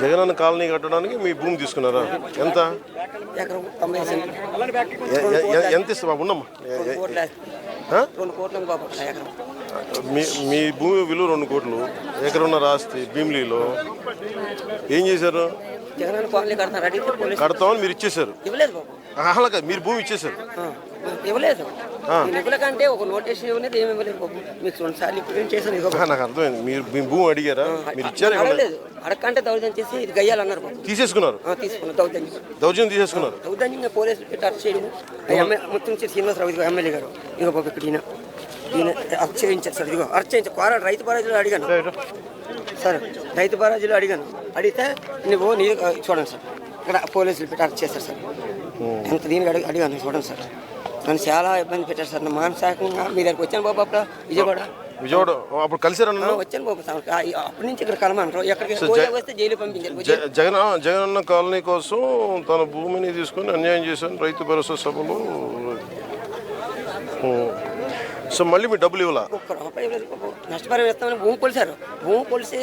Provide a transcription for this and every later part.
Jagananna colony కట్టడానికి మీ భూమి తీసుకున్నారా? ఎంత? ఎంత బాబు? ఎకరం. మీ మీ భూమి విలువ రెండు కోట్లు. ఎకరున్నర ఆస్తి భీమిలీలో. ఏం చేశారు? కడతామని మీరు ఇచ్చేశారు. అలాగే మీరు భూమి ఇచ్చేశారు. ఇవ్వలేదు. ఇవ్వలేకంటే ఒక నోటీస్ ఇవ్వలేదు ఏమి ఇవ్వలేదు మీకు రెండు సార్లు ఇప్పుడు చేశాను నాకు అర్థమైంది. మీరు మీ భూమి అడిగారా? మీరు ఇచ్చారా? అడగలేదు. అడగంటే దౌర్జన్యం చేసి ఇది గయ్యాలన్నారు తీసేసుకున్నారు? ఆ, తీసుకున్నాం దౌర్జన్యం. దౌర్జన్యం తీసేసుకున్నారు? దౌర్జన్యంగా పోలీసులు పెట్టి అరెస్ట్ చేయడం. మొత్తం శ్రీనివాసరావు ఎమ్మెల్యే గారు. బాబు ఇక్కడ ఈయన. ఈయన అరెస్ట్ చేయించారు సార్. ఇదిగో అరెస్ట్ చేయించారు. కోరా రైతు బరాజులో అడిగాను. సార్ రైతు బరాజులో అడిగాను. అడిగితే నువ్వు నీ చూడండి సార్. ఇక్కడ పోలీసులు పెట్టి అరెస్ట్ చేశారు సార్. ఎంత దీనికి అడిగి అడిగాను చూడండి సార్. నన్ను చాలా ఇబ్బంది పెట్టారు సార్. నా మానసికంగా మీ దగ్గరికి వచ్చాను బాబు అప్పుడు. విజయవాడ. విజయవాడ అప్పుడు కలిసారా వచ్చాను బాబు అప్పటి నుంచి ఇక్కడ కలమంటారు. ఎక్కడికి వస్తే జైలు పంపించారు. జగన్ జగనన్న కాలనీ కోసం తన భూమిని తీసుకొని అన్యాయం చేశాను. రైతు భరోసా సభలో. సో మళ్ళీ మీ డబ్బులు ఇవ్వాల? ఒక్క రూపాయి. నష్టపరిహారం ఇస్తామని భూమి కొలిసారు భూమి కొలిసి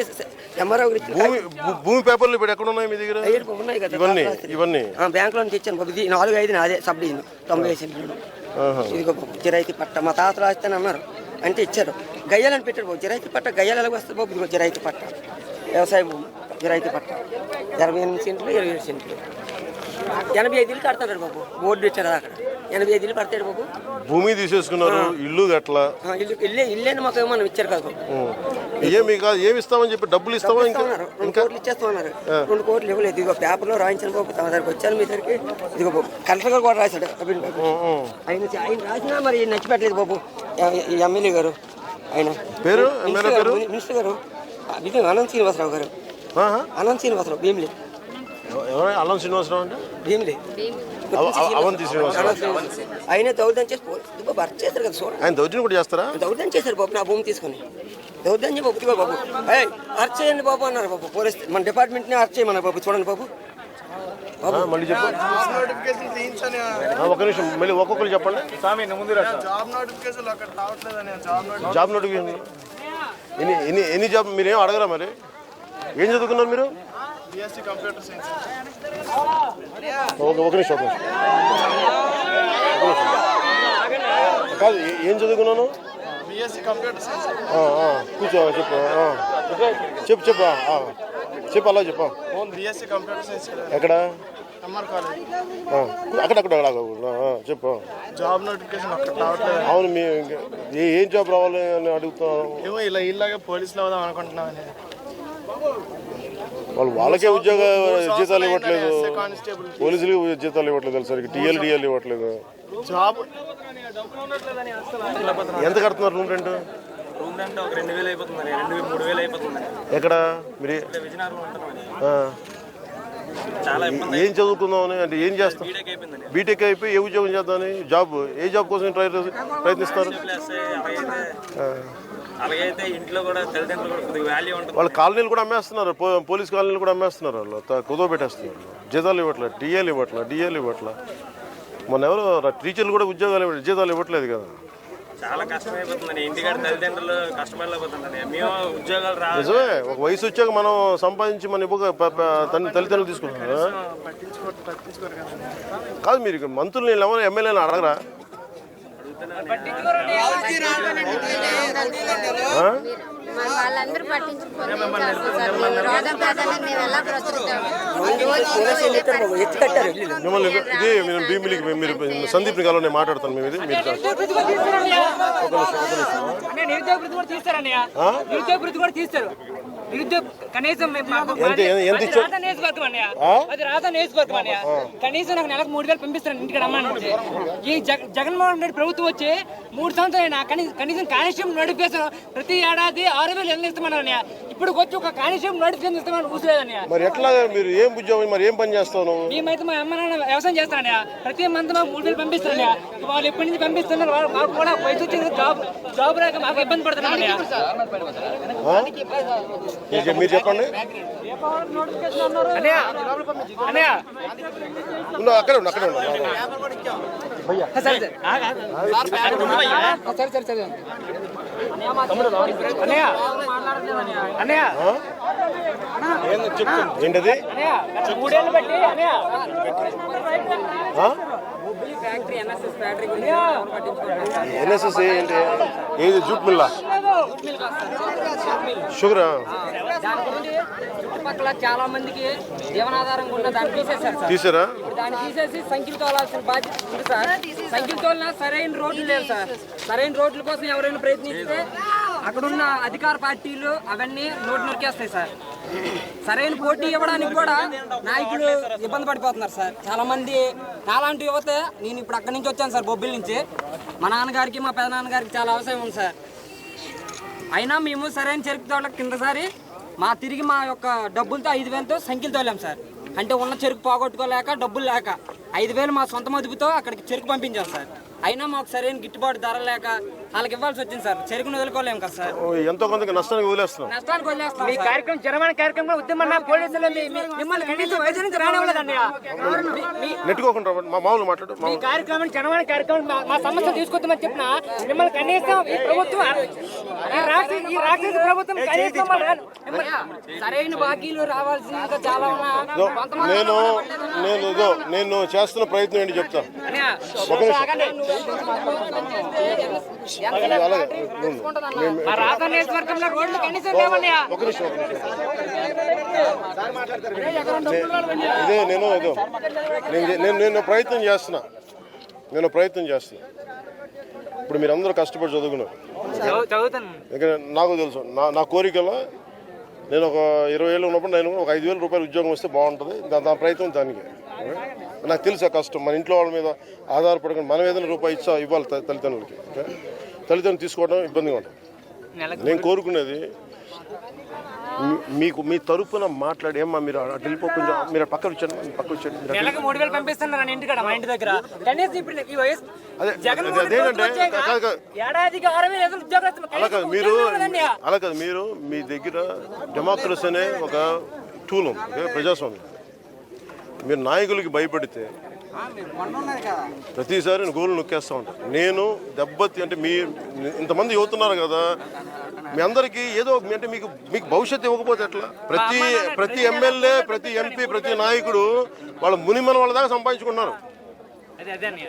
ఎంఆర్ఓ భూమి భూమి పేపర్లు ఇప్పుడు ఎక్కడ ఉన్నాయి మీ దగ్గర? ఉన్నాయి కదా. ఇవన్నీ ఇవన్నీ. బ్యాంకులో నుంచి ఇచ్చాను ఇది నాలుగు ఐదు నాదే సబ్ డివిజన్ తొంభై సెంట్లు. ఇదిగో జిరాయితీ పట్ట. మా తాతలు రాస్తాను అన్నారు అంటే ఇచ్చారు. గయ్యాలని పెట్టారు బాబు. జిరాయితీ పట్ట గయ్యాలు ఎలాగ వస్తుంది బాబు? ఇదిగో జిరాయితీ పట్ట. వ్యవసాయ భూమి జిరాయితీ పట్ట. ఇరవై ఎనిమిది సెంట్లు ఇరవై ఏడు సెంట్లు. ఎనభై ఐదులు కడతాడు బాబు. బోర్డు ఇచ్చారు అక్కడ. ఎనభై ఐదులు పడతాడు బాబు. భూమి తీసేసుకున్నారు. ఇల్లు గట్ల. ఇల్లు ఇల్లే ఇల్లేని మాకు ఏమన్నా ఇచ్చారు కదా బాబు. ఏమి కాదు ఏమి ఇస్తామని చెప్పి డబ్బులు ఇస్తావా ఇంకా? రెండు కోట్లు ఇచ్చేస్తామన్నారు రెండు కోట్లు ఇవ్వలేదు. ఇదిగో పేపర్లో రాయించిన బాబు తమ దగ్గరికి వచ్చాను మీ దగ్గరికి. ఇదిగో కలెక్టర్ గారు కూడా రాశాడు. ఆయన ఆయన రాసినా మరి నచ్చి పెట్టలేదు బాబు. ఎమ్మెల్యే గారు ఆయన. పేరు? మినిస్టర్ గారు ఇది అనంత్ శ్రీనివాసరావు గారు. అనంత్ శ్రీనివాసరావు భీమిలి. అల్లం శ్రీనివాసరావు అంటే? భీమిలి. అవంతి శ్రీనివాసరావు. ఆయనే దౌర్జన్యం చేసి అరెస్ట్ చేశారు కదా చూడండి ఆయన దౌర్జన్యం కూడా చేస్తారా? దౌర్జన్యం చేశారు బాబు నా భూమి తీసుకొని. దౌర్జన్యం బాబు ఇదిగో బాబు. ఏయ్ అరెస్ట్ చేయండి బాబు అన్నారు బాబు పోలీస్ మన డిపార్ట్మెంట్ని అరెస్ట్ చేయమన్నారు బాబు చూడండి బాబు. మళ్ళీ చెప్పు. నోటిఫికేషన్ చేయించని ఆ, ఒక్క నిమిషం మళ్ళీ ఒక్కొక్కరు చెప్పండి. జాబ్ నోటిఫికేషన్ అక్కడ రావట్లేదని జాబ్ నోటిఫికేషన్ జాబ్ నోటిఫికేషన్ ఎన్ని ఎన్ని ఎన్ని జాబ్ మీరు ఏం అడగరా మరి? ఏం చదువుకున్నారు మీరు? బీఎస్సీ కంప్యూటర్ సైన్స్ ఒక ఒక నిమిషం కాదు ఏ- చదువుకున్నాను? కూర్చో చెప్పు. చెప్పు చెప్పు. చెప్పు అలా చెప్పు. ఎక్కడ? అక్కడక్కడ చెప్పు. జాబ్ నోటిఫికేషన్ అవును మీ ఏ- జాబ్ రావాలి అని అడుగుతాను ఏమో ఇలా ఇలాగే పోలీసులు అవుదాం అనుకుంటున్నామని. వాళ్ళు వాళ్ళకే ఉద్యోగ జీతాలు ఇవ్వట్లేదు పోలీసులకి జీతాలు ఇవ్వట్లేదు సరికి టీఎల్ డిఎల్ ఇవ్వట్లేదు జాబ్ ఎంత కడుతున్నారు రూమ్ రెంట్ రూమ్ రెంట్ ఒక రెండు వేలు అయిపోతుందని రెండు వేలు మూడు వేలు అయిపోతుందని ఎక్కడ మీరు ఏం చదువుకుందామని అంటే ఏం చేస్తాం బీటెక్ అయిపోయి ఏ ఉద్యోగం చేద్దామని జాబ్ ఏ జాబ్ కోసం ట్రై ప్రయత్నిస్తారు అలాగైతే ఇంట్లో కూడా తల్లిదండ్రులు కూడా కొద్దిగా వాల్యూ ఉంటుంది. వాళ్ళ కాలనీలు కూడా అమ్మేస్తున్నారు. పో- పోలీస్ కాలనీలు కూడా అమ్మేస్తున్నారు వాళ్ళు. కుదవ పెట్టేస్తున్నారు. జీతాలు ఇవ్వట్లేదు టీఏలు ఇవ్వట్లేదు డిఏలు ఇవ్వట్లేదు మొన్న ఎవరు టీచర్లు కూడా ఉద్యోగాలు ఇవ్వ- జీతాలు ఇవ్వట్లేదు కదా. చాలా కష్టమైపోతుందని ఇంటికాడ తల్లిదండ్రులు మేము ఉద్యోగాలు రా నిజమే. ఒక వయసు వచ్చాక మనం సంపాదించి మన ఇవ్వక తల్లి తల్లిదండ్రులు తీసుకుంటున్నారు కదా. కాదు. మీరు మంత్రులు ఎవరు ఎమ్మెల్యేని అడగరా? వాళ్ళందరూ ఇల్లు మిమ్మల్ని ఇది మీరు భీమిలికి మీరు సందీప్ని కావాలి నేను మాట్లాడతాను మేము ఇది మీరు తీస్తారన్నయ్య కూడా తీస్తారు. కనీసం ఎంత అది ఇచ్చారు? రాజా నియోజకవర్గం అన్నయ్య అది రాజా నియోజకవర్గం అన్నయ్య కనీసం నాకు నెలకు మూడు వేలు పంపిస్తాను ఇంటికి రమ్మని. ఈ జగ- జగన్మోహన్ రెడ్డి ప్రభుత్వం వచ్చి మూడు సంవత్సరాలు కనీసం కనీసం కానిస్టేబుల్ నోటిఫికేషన్ ప్రతి ఏడాది ఆరు వేలు ఎన్ని ఇస్తామన్నారు అన్నయ్య. ఇప్పుడు వచ్చి ఒక కానిస్టేబుల్ నోటిఫికేషన్ ఇస్తామని మరి ఎట్లా మీరు ఏం ఉద్యోగం మరి ఏం పని చేస్తావు నువ్వు? మేమైతే మా అమ్మ నాన్న వ్యవసాయం చేస్తానయ్య ప్రతి మంత్ మాకు మూడు వేలు పంపిస్తారన్నయ్య వాళ్ళు ఎప్పటి నుంచి పంపిస్తున్నారు? వాళ్ళు మాకు కూడా వయసు వచ్చింది జాబ్ జాబ్ రాక మాకు ఇబ్బంది పడుతున్నాం మీరు చెప్పండి. అక్కడే ఉండు అక్కడే ఉండు. ఏంటది? మూడేళ్ళు బట్టి ఎన్ఎస్ఎస్ ఫ్యాక్టరీ గురించి ఎన్ఎస్ఎస్ ఏంటి? ఏది జూట్ మిల్లా? షుగరా? చుట్టుపక్కల చాలా మందికి జీవనాధారంగా ఉన్న దాన్ని తీసేశారు సార్. తీసారా? దాన్ని తీసేసి సంఖ్యలు తోలాల్సిన బాధ్యత ఉంది సార్. సంఖ్యలు తోలినా సరైన రోడ్లు లేవు సార్. సరైన రోడ్ల కోసం ఎవరైనా ప్రయత్నిస్తే అక్కడున్న అధికార పార్టీలు అవన్నీ నోటు నొరికేస్తాయి సార్. సరైన పోటీ ఇవ్వడానికి కూడా నాయకులు ఇబ్బంది పడిపోతున్నారు సార్. చాలా మంది నాలాంటి యువత నేను ఇప్పుడు అక్కడి నుంచి వచ్చాను సార్ బొబ్బిల్ నుంచి. మా నాన్నగారికి మా పెదనాన్నగారికి చాలా అవసరం ఉంది సార్. అయినా మేము సరైన చెరుకు తోట కిందసారి మా తిరిగి మా యొక్క డబ్బులతో ఐదు వేలతో సంఖ్యలు తోలాం సార్. అంటే ఉన్న చెరుకు పోగొట్టుకోలేక డబ్బులు లేక ఐదు వేలు మా సొంత మదుపుతో అక్కడికి చెరుకు పంపించాం సార్. అయినా మాకు సరైన గిట్టుబాటు ధర లేక వాళ్ళకి ఇవ్వాల్సి వచ్చింది సార్. చెరుకును వదులుకోలేము కదా సార్. ఓ, ఎంతో కొంత నష్టానికి వదిలేస్తున్నాం. నష్టానికి వదిలేస్తాం మీ కార్యక్రమం జనమైన కార్యక్రమం ఉద్యమన్న పోలీసులు మిమ్మల్ని కనీసం వైద్యం నుంచి రానివ్వలేదన్నయ్య మీ- మీ- నెట్టుకోకుండా మా మామూలు మాట్లాడు మీ కార్యక్రమం జనమైన కార్యక్రమం మా- సమస్య తీసుకొద్దామని చెప్పిన మిమ్మల్ని కనీసం ఈ ప్రభుత్వం ఈ రాక్షస ప్రభుత్వం కనీసం సరైన బాకీలు రావాల్సిన ఇంకా చాలా నేను నేను ఇదో నేను చేస్తున్న ప్రయత్నం ఏంటి చెప్తాను అలాగే ఇదే నేను ఇదో నేను నేను ప్రయత్నం చేస్తున్నా నేను ప్రయత్నం చేస్తున్నా ఇప్పుడు మీరు అందరూ కష్టపడి చదువుకున్నారు నాకు తెలుసు నా నా కోరికలో నేను ఒక ఇరవై ఏళ్ళు ఉన్నప్పుడు నేను ఒక ఐదు వేల రూపాయలు ఉద్యోగం వస్తే బాగుంటుంది. దాని ప్రయత్నం దానికి. నాకు తెలుసు కష్టం. మన ఇంట్లో వాళ్ళ మీద ఆధారపడకుండా మనం ఏదైనా రూపాయి ఇచ్చా ఇవ్వాలి తల్లిదండ్రులకి? తల్లిదండ్రులు తీసుకోవడం ఇబ్బందిగా ఉంటుంది. నేను కోరుకునేది మీకు మీ తరపున మాట్లాడి ఏమ్మా మీరు అటు వెళ్ళిపో కొంచెం మీరు పక్కన వచ్చాను పక్కన నెలకు మూడు వేలు పంపిస్తున్నారు మా ఇంటి దగ్గర? కనీసం ఇప్పుడు ఈ వయసు ఉద్యోగస్తులు అలా కాదు మీరు. అలా కాదు మీరు మీ దగ్గర డెమోక్రసీ అనే ఒక టూల్ ఉంది? ప్రజాస్వామ్యం. మీరు నాయకులకి భయపడితే ప్రతిసారి గోలు నొక్కేస్తూ ఉంటారు నేను దెబ్బతి అంటే మీ ఇంతమంది యువతున్నారు కదా మీ అందరికీ ఏదో అంటే మీకు మీకు భవిష్యత్తు ఇవ్వకపోతే ఎట్లా? ప్రతి ప్రతి ఎమ్మెల్యే ప్రతి ఎంపీ ప్రతి నాయకుడు వాళ్ళ మునిమన వాళ్ళ దాకా సంపాదించుకున్నారు.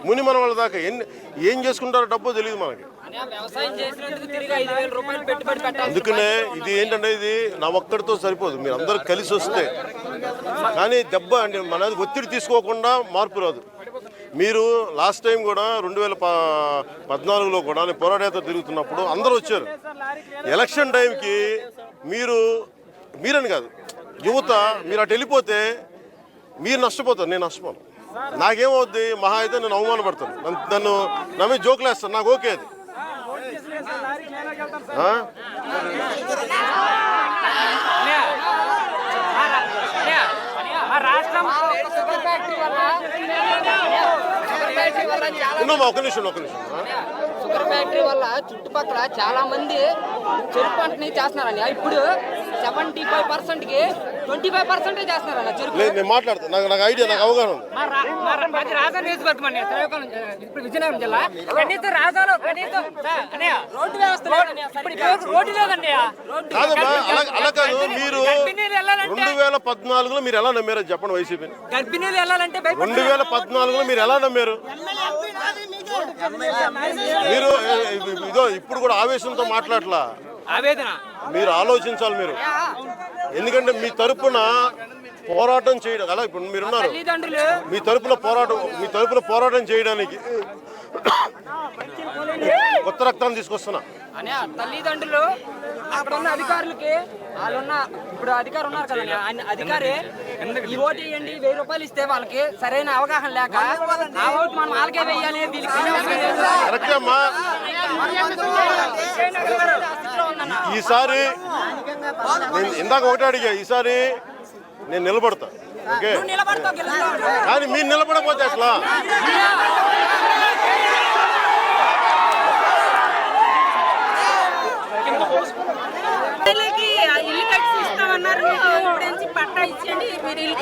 మునిమన వాళ్ళ దాకా ఎన్ని ఏం చేసుకుంటారో డబ్బో తెలియదు మనకి. అందుకనే ఇది ఏంటంటే ఇది నా ఒక్కడితో సరిపోదు. మీరు అందరూ కలిసి వస్తే. కానీ దెబ్బ అంటే మనది ఒత్తిడి తీసుకోకుండా మార్పు రాదు. మీరు లాస్ట్ టైం కూడా రెండు వేల పద్నాలుగులో కూడా నేను పోరాటేత తిరుగుతున్నప్పుడు అందరూ వచ్చారు. ఎలక్షన్ టైంకి మీరు మీరని కాదు యువత మీరు అటు వెళ్ళిపోతే మీరు నష్టపోతారు నేను నష్టపోను. నాకేమవుద్ది? మహా అయితే నేను అవమానపడతాను. నన్ను నన్ను నా మీద జోకులు వేస్తాను నాకు ఓకే అది. ఉన్నామా ఒక నిమిషం ఒక నిమిషం? షుగర్ ఫ్యాక్టరీ వల్ల చుట్టుపక్కల చాలా మంది చెరుకు పంటని చేస్తున్నారని ఇప్పుడు సెవెంటీ ఫైవ్ పర్సెంట్కి ట్వంటీ ఫైవ్ చెరుకు లేదు నేను మాట్లాడతాను నాకు నాకు ఐడియా నాకు అవగాహన ఉంది. మా రా- మా రా- మాది రాజా నియోజకవర్గం అండి. శ్రీకాకుళం జిల్లా. ఇప్పుడు విజయనగరం జిల్లా. కనీసం రాజాలో కనీసం సార్, అన్నయ్య, రోడ్డు వ్యవస్థ లేదన్నయ్య. ఇప్పుడు ఇప్పుడు రోడ్డు లేదండి రోడ్డు కాదమ్మా అలా అలా కాదు. మీరు గర్భిణీలు వెళ్ళాలంటే రెండు వేల పద్నాలుగులో మీరు ఎలా నమ్మారో చెప్పండి వైసీపీని. గర్భిణీలు వెళ్ళాలంటే భయపడ రెండు వేల పద్నాలుగులో మీరు ఎలా నమ్మారు? మీరు ఏ, ఇదో ఇప్పుడు కూడా ఆవేశంతో మాట్లాడలా. ఆవేదన. మీరు ఆలోచించాలి మీరు. ఎందుకంటే మీ తరపున పోరాటం చేయడం అలా ఇప్పుడు మీరున్నారు. మీ తరపున పోరాటం మీ తరపున పోరాటం చేయడానికి కొత్త రక్తాన్ని తీసుకొస్తున్నా. అనే తల్లిదండ్రులు అక్కడ ఉన్న అధికారులకి వాళ్ళున్న ఇప్పుడు అధికారు ఉన్నారు కదా అధికారి ఈ ఓటు వేయండి వెయ్యి రూపాయలు ఇస్తే వాళ్ళకి సరైన అవగాహన లేక ఆ ఓటు మనం వాళ్ళకే వేయాలి. ఈసారి నేను ఇందాక ఒకటే అడిగా ఈసారి నేను నిలబడతా. ఓకే. కానీ మీరు నిలబడకపోతే ఎట్లా? ఇల్లు కట్టి ఇస్తామన్నారు ఇప్పుడు నుంచి పట్టా ఇచ్చేయండి మీరు ఇల్లు